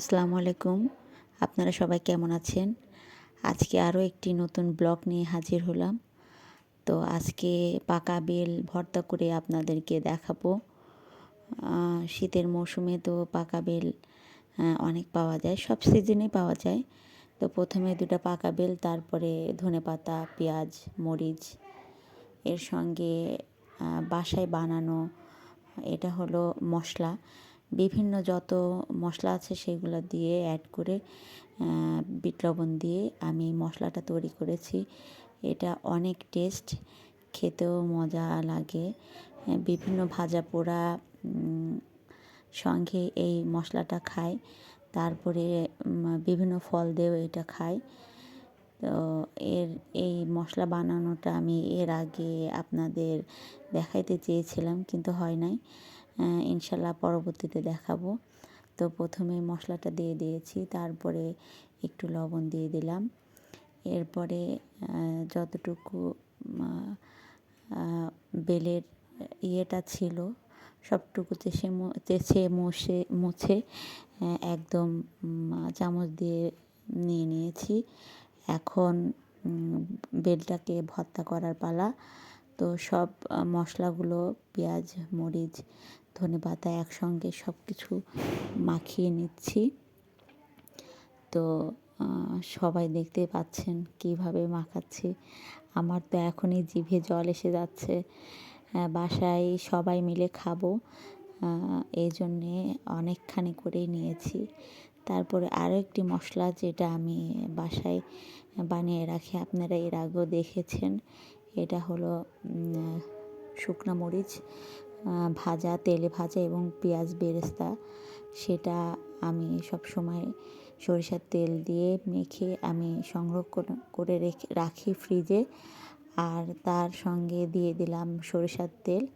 আসসালামু আলাইকুম। আপনারা সবাই কেমন আছেন? আজকে আরও একটি নতুন ব্লগ নিয়ে হাজির হলাম। তো আজকে পাকা বেল ভর্তা করে আপনাদেরকে দেখাবো। শীতের মৌসুমে তো পাকা বেল অনেক পাওয়া যায়, সব সিজনে পাওয়া যায়। তো প্রথমে দুটো পাকা বেল, তারপরে ধনেপাতা, পেঁয়াজ, মরিচ, এর সঙ্গে বাসায় বানানো, এটা হলো মশলা। বিভিন্ন যত মশলা আছে সেগুলো দিয়ে অ্যাড করে বিট লবণ দিয়ে আমি মশলাটা তৈরি করেছি। এটা অনেক টেস্ট খেতেও মজা লাগে। বিভিন্ন ভাজা পোড়া সঙ্গে এই মশলাটা খাই। তারপরে বিভিন্ন ফল দিয়েও এটা খাই। তো এর, এই মশলা বানানোটা আমি এর আগে আপনাদের দেখাইতে চেয়েছিলাম, কিন্তু হয় নাই। ইনশাল্লাহ পরবর্তীতে দেখাবো। তো প্রথমে মশলাটা দিয়ে দিয়েছি, তারপরে একটু লবণ দিয়ে দিলাম। এরপরে যতটুকু বেলের ইয়েটা ছিল সবটুকু চেষে চেঁচে মুছে মুছে একদম চামচ দিয়ে নিয়ে নিয়েছি। এখন বেলটাকে ভর্তা করার পালা। তো সব মশলাগুলো, পেঁয়াজ, মরিচ ধনেপাতা একসঙ্গে সব কিছু মাখিয়ে নিচ্ছি। তো সবাই দেখতে পাচ্ছেন কীভাবে মাখাচ্ছি। আমার তো এখনই জিভে জল এসে যাচ্ছে। বাসায় সবাই মিলে খাব। এই জন্যে অনেকখানি করেই নিয়েছি। তারপরে আরও একটি মশলা যেটা আমি বাসায় বানিয়ে রাখি, আপনারা এর আগেও দেখেছেন। এটা হলো শুকনো মরিচ ভাজা, তেলে ভাজা এবং পেঁয়াজ বেরেস্তা। সেটা আমি সব সময় সরিষার তেল দিয়ে মেখে আমি সংরক্ষণ করে রেখে, রাখি ফ্রিজে। আর তার সঙ্গে দিয়ে দিলাম সরিষার তেল।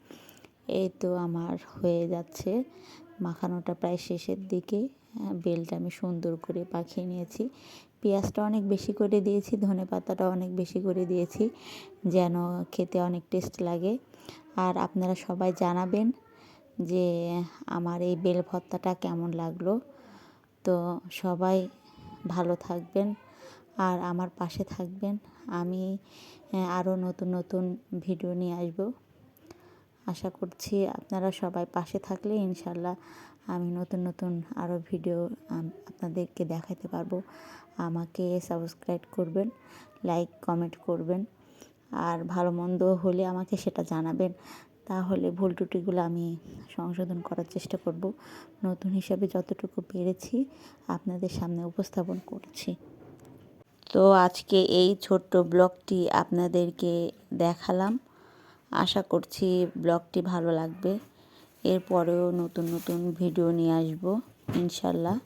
এই তো আমার হয়ে যাচ্ছে। মাখানোটা প্রায় শেষের দিকে। বেলটা আমি সুন্দর করে পাখিয়ে নিয়েছি। পেঁয়াজটা অনেক বেশি করে দিয়েছি, ধনে পাতাটা অনেক বেশি করে দিয়েছি, যেন খেতে অনেক টেস্ট লাগে। আর আপনারা সবাই জানাবেন যে আমার এই বেল ভর্তাটা কেমন লাগল। তো সবাই ভালো থাকবেন আর আমার পাশে থাকবেন। আমি আরও নতুন নতুন ভিডিও নিয়ে আসব। আশা করছি আপনারা সবাই পাশে থাকলে ইনশাল্লাহ আমি নতুন নতুন আরও ভিডিও আপনাদেরকে দেখাতে পারব। আমাকে সাবস্ক্রাইব করবেন, লাইক, কমেন্ট করবেন, আর ভালো মন্দ হলে আমাকে সেটা জানাবেন। তাহলে ভুল ত্রুটিগুলো আমি সংশোধন করার চেষ্টা করব। নতুন হিসাবে যতটুকু পেরেছি আপনাদের সামনে উপস্থাপন করছি। তো আজকে এই ছোট্ট ব্লগটি আপনাদেরকে দেখালাম। আশা করছি ব্লগটি ভালো লাগবে। এরপরেও নতুন নতুন ভিডিও নিয়ে আসব, ইনশাল্লাহ।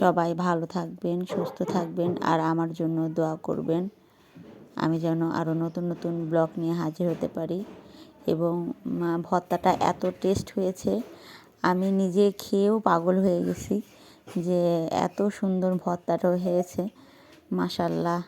সবাই ভালো থাকবেন, সুস্থ থাকবেন, আর আমার জন্য দোয়া করবেন। আমি যেন আরও নতুন নতুন ব্লগ নিয়ে হাজির হতে পারি। এবং ভর্তাটা এত টেস্ট হয়েছে, আমি নিজে খেয়েও পাগল হয়ে গেছি যে এত সুন্দর ভর্তাটা হয়েছে মাসাল্লাহ